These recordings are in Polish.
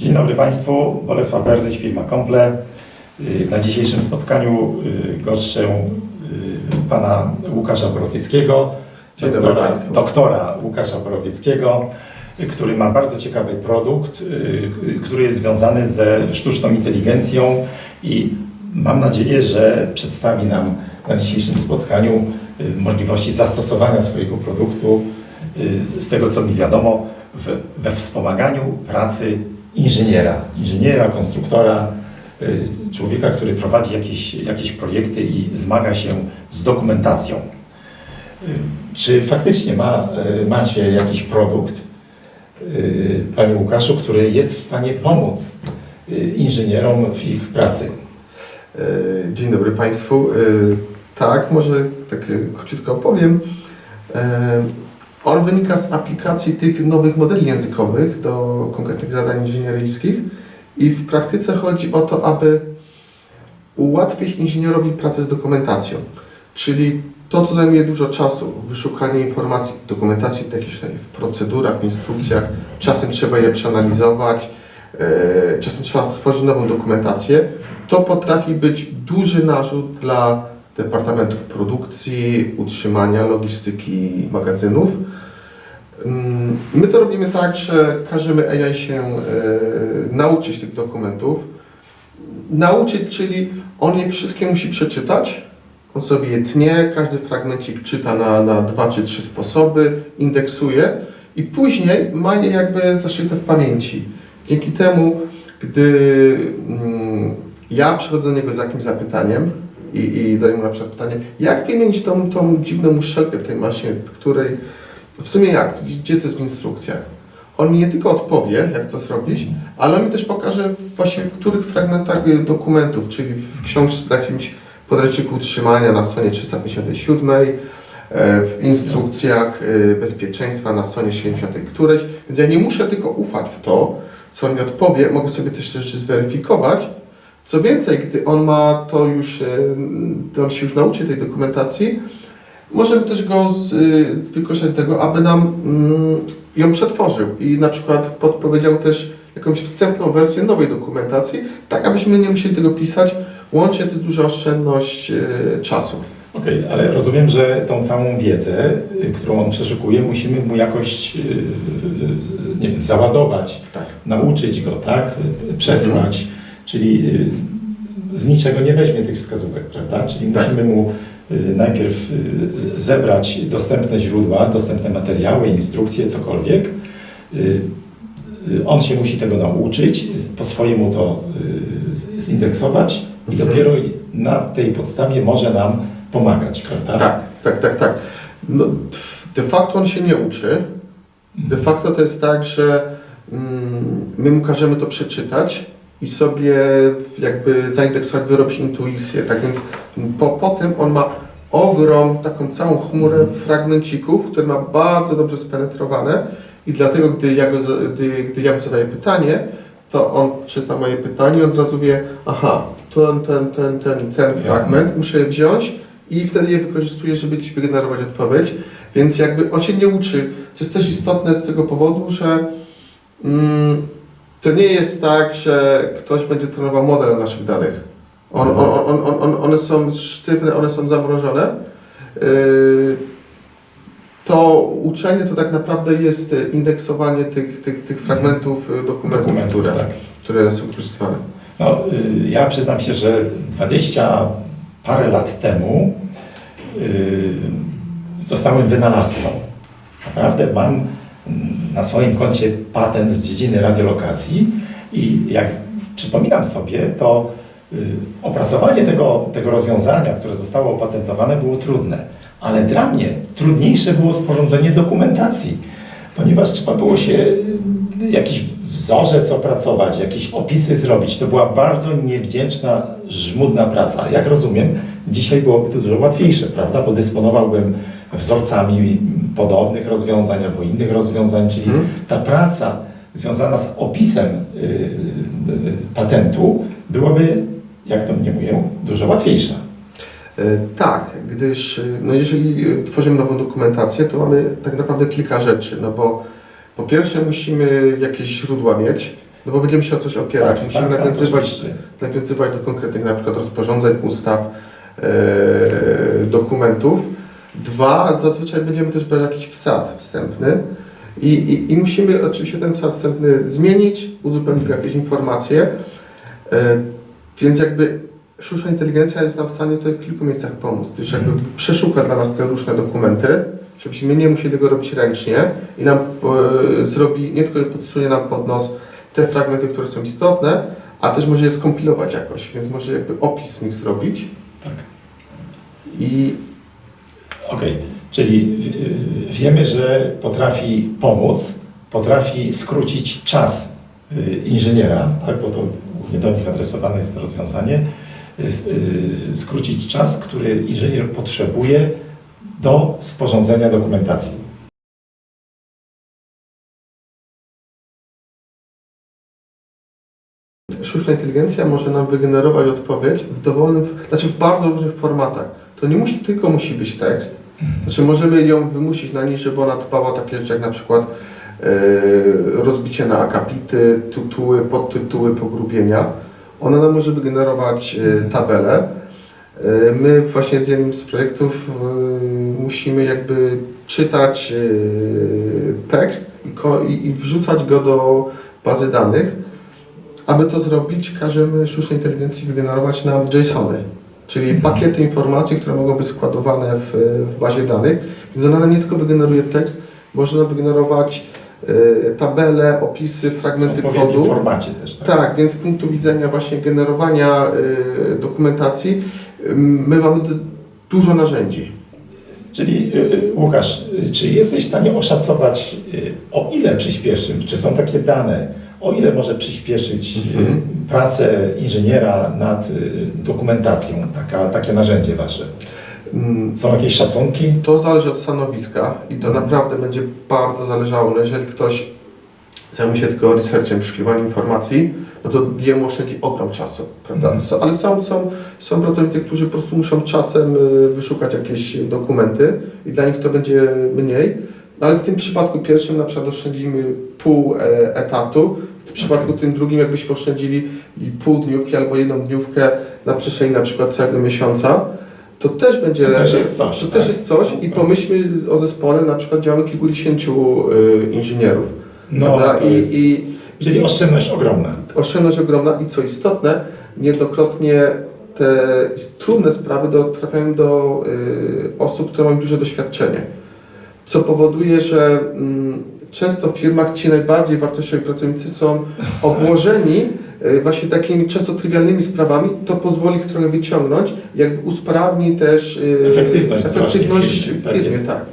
Dzień dobry Państwu, Bolesław Berdyś, firma Komple. Y, Na dzisiejszym spotkaniu y, goszczę y, pana Łukasza Borowieckiego, doktora, doktora Łukasza Borowieckiego, który ma bardzo ciekawy produkt, który jest związany ze sztuczną inteligencją i mam nadzieję, że przedstawi nam na dzisiejszym spotkaniu możliwości zastosowania swojego produktu z tego co mi wiadomo w, we wspomaganiu pracy inżyniera, inżyniera, konstruktora, y, człowieka, który prowadzi jakieś, jakieś projekty i zmaga się z dokumentacją. Y, Czy faktycznie ma, y, macie jakiś produkt, Panie Łukaszu, który jest w stanie pomóc inżynierom w ich pracy? Dzień dobry Państwu. Tak, może tak króciutko opowiem. On wynika z aplikacji tych nowych modeli językowych do konkretnych zadań inżynieryjskich i w praktyce chodzi o to, aby ułatwić inżynierowi pracę z dokumentacją. Czyli to, co zajmuje dużo czasu, wyszukanie informacji w dokumentacji technicznej, w procedurach, w instrukcjach, czasem trzeba je przeanalizować, e, czasem trzeba stworzyć nową dokumentację, to potrafi być duży narzut dla departamentów produkcji, utrzymania, logistyki magazynów. Mm, My to robimy tak, że każemy AI się e, nauczyć tych dokumentów. Nauczyć, czyli on je wszystkie musi przeczytać. On sobie je tnie, każdy fragmencik czyta na, na dwa czy trzy sposoby, indeksuje i później ma je jakby zaszyte w pamięci. Dzięki temu, gdy mm, ja przychodzę do niego z jakimś zapytaniem i, i mu na przykład pytanie, jak wymienić tą, tą dziwną muszelkę w tej maszynie, której w sumie jak, gdzie to jest w instrukcjach? On mi nie tylko odpowie, jak to zrobić, ale on mi też pokaże właśnie w których fragmentach dokumentów, czyli w książce w jakimś podręczniku utrzymania na stronie 357, e, w instrukcjach y, bezpieczeństwa na stronie 70 któreś. Więc ja nie muszę tylko ufać w to, co on mi odpowie, mogę sobie też te rzeczy zweryfikować. Co więcej, gdy on ma to już, e, to on się już nauczy tej dokumentacji, możemy też go z, y, z wykorzystać tego, aby nam mm, ją przetworzył i na przykład podpowiedział też jakąś wstępną wersję nowej dokumentacji, tak abyśmy nie musieli tego pisać. Łącznie to jest duża oszczędność y, czasu. Okej, ale rozumiem, że tą całą wiedzę, y, którą on przeszukuje, musimy mu jakoś y, z- nie wiem, załadować, Tak. nauczyć go, tak? Y, Przesłać, czyli y, z niczego nie weźmie tych wskazówek, prawda? Czyli Tak. musimy mu y, najpierw y, zebrać dostępne źródła, dostępne materiały, instrukcje, cokolwiek. On się musi tego nauczyć, po swojemu to zindeksować i Mhm. dopiero na tej podstawie może nam pomagać, prawda? Tak, tak, tak, tak. No, de facto on się nie uczy. De facto to jest tak, że mm, my mu każemy to przeczytać i sobie jakby zaindeksować, wyrobić intuicję. Tak więc po, po tym on ma ogrom, taką całą chmurę fragmencików, które ma bardzo dobrze spenetrowane i dlatego, gdy ja, go, gdy, gdy ja mu zadaję pytanie, to on czyta moje pytanie i od razu wie, aha, ten, ten, ten, ten, ten Jasne. fragment muszę je wziąć i wtedy je wykorzystuję, żeby ci wygenerować odpowiedź. Więc jakby on się nie uczy, co jest też istotne z tego powodu, że mm, to nie jest tak, że ktoś będzie trenował model naszych danych. On, on, on, on, on, one są sztywne, one są zamrożone. Yy, to uczenie to tak naprawdę jest indeksowanie tych, tych, tych fragmentów e, dokumentów, Dokumentów, które, tak. które są wykorzystywane. No, y, ja przyznam się, że 20 parę lat temu y, zostałem wynalazcą. Naprawdę mam na swoim koncie patent z dziedziny radiolokacji i jak przypominam sobie, to y, opracowanie tego, tego rozwiązania, które zostało opatentowane, było trudne. Ale dla mnie trudniejsze było sporządzenie dokumentacji, ponieważ trzeba było się y, jakiś wzorzec opracować, jakieś opisy zrobić. To była bardzo niewdzięczna, żmudna praca. Jak rozumiem, dzisiaj byłoby to dużo łatwiejsze, prawda? Bo dysponowałbym wzorcami podobnych rozwiązań albo innych rozwiązań, czyli Mhm. ta praca związana z opisem y, y, y, patentu byłaby, jak to mnie mówią, dużo łatwiejsza. E, Tak, gdyż e, no jeżeli e, tworzymy nową dokumentację, to mamy tak naprawdę kilka rzeczy, no bo po pierwsze musimy jakieś źródła mieć, No bo będziemy się o coś opierać. Tak, Musimy tak, tak, nawiązywać, oczywiście. nawiązywać do konkretnych na przykład rozporządzeń, ustaw, e, dokumentów. Dwa, zazwyczaj będziemy też brać jakiś wsad wstępny. I, i, i musimy oczywiście ten wsad wstępny zmienić, uzupełnić go jakieś informacje. E, więc jakby sztuczna inteligencja jest nam w stanie tutaj w kilku miejscach pomóc, gdyż jakby przeszuka dla nas te różne dokumenty, żebyśmy nie musieli tego robić ręcznie i nam e, zrobi, nie tylko podsunie nam pod nos te fragmenty, które są istotne, a też może je skompilować jakoś, więc może jakby opis z nich zrobić. Tak. i Okej, czyli w- w- wiemy, że potrafi pomóc, potrafi skrócić czas y, inżyniera, tak, bo to głównie do nich adresowane jest to rozwiązanie, y, y, skrócić czas, który inżynier potrzebuje do sporządzenia dokumentacji. sztuczna inteligencja może nam wygenerować odpowiedź w dowolnym, znaczy w bardzo różnych formatach. To nie musi tylko musi być tekst. Znaczy możemy ją wymusić na niej, żeby ona dbała takie rzeczy jak na przykład e, rozbicie na akapity, tytuły, podtytuły, pogrubienia. Ona nam może wygenerować e, tabelę. E, My właśnie z jednym z projektów musimy jakby czytać tekst i, i wrzucać go do bazy danych. Aby to zrobić, każemy sztucznej inteligencji wygenerować nam JSONy, czyli pakiety informacji, które mogą być składowane w, w bazie danych. Więc ona nie tylko wygeneruje tekst, można wygenerować e, tabele, opisy, W fragmenty kodu. formacie też. Tak? Tak, więc z punktu widzenia właśnie generowania y, dokumentacji y, my mamy dużo narzędzi. Czyli y, y, Łukasz, y, czy jesteś w stanie oszacować, y, o ile przyspieszy, czy są takie dane, o ile może przyspieszyć y, Mhm. pracę inżyniera nad y, dokumentacją, taka, takie narzędzie wasze? Mm, Są jakieś szacunki? To zależy od stanowiska i to naprawdę będzie bardzo zależało. No jeżeli ktoś zajmuje się tylko researchem, przyszukiwaniem informacji, no to jemu oszczędzi ogrom czasu, prawda? Mhm. Ale są, są, są pracownicy, którzy po prostu muszą czasem y, wyszukać jakieś dokumenty i dla nich to będzie mniej. No ale w tym przypadku pierwszym na przykład oszczędzimy pół e, etatu, w przypadku tym drugim jakbyśmy oszczędzili pół dniówki albo jedną dniówkę na przestrzeni na przykład całego miesiąca, to też będzie... To też jest coś, To tak? też jest coś i pomyślmy z- o zespole, na przykład działamy kilkudziesięciu y, inżynierów, No, I, jest, I czyli oszczędność ogromna. oszczędność ogromna i co istotne, niejednokrotnie te trudne sprawy do, trafiają do y, osób, które mają duże doświadczenie, co powoduje, że mm, często w firmach ci najbardziej wartościowi pracownicy są obłożeni y, właśnie takimi często trywialnymi sprawami, to pozwoli ich trochę wyciągnąć, jakby usprawni też y, Efektywność efektywność firmie, w tak tak.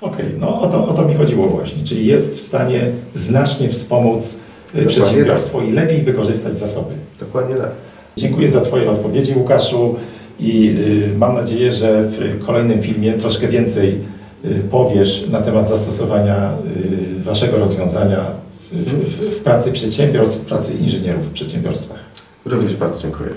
Okej, no o to, o to mi chodziło właśnie, czyli jest w stanie znacznie wspomóc y, Dokładnie przedsiębiorstwo i lepiej wykorzystać zasoby. Dokładnie tak. Dziękuję za Twoje odpowiedzi, Łukaszu, i y, mam nadzieję, że w kolejnym filmie troszkę więcej powiesz na temat zastosowania y, Waszego rozwiązania w, w, w pracy przedsiębiorstw, w pracy inżynierów w przedsiębiorstwach. Również bardzo dziękuję.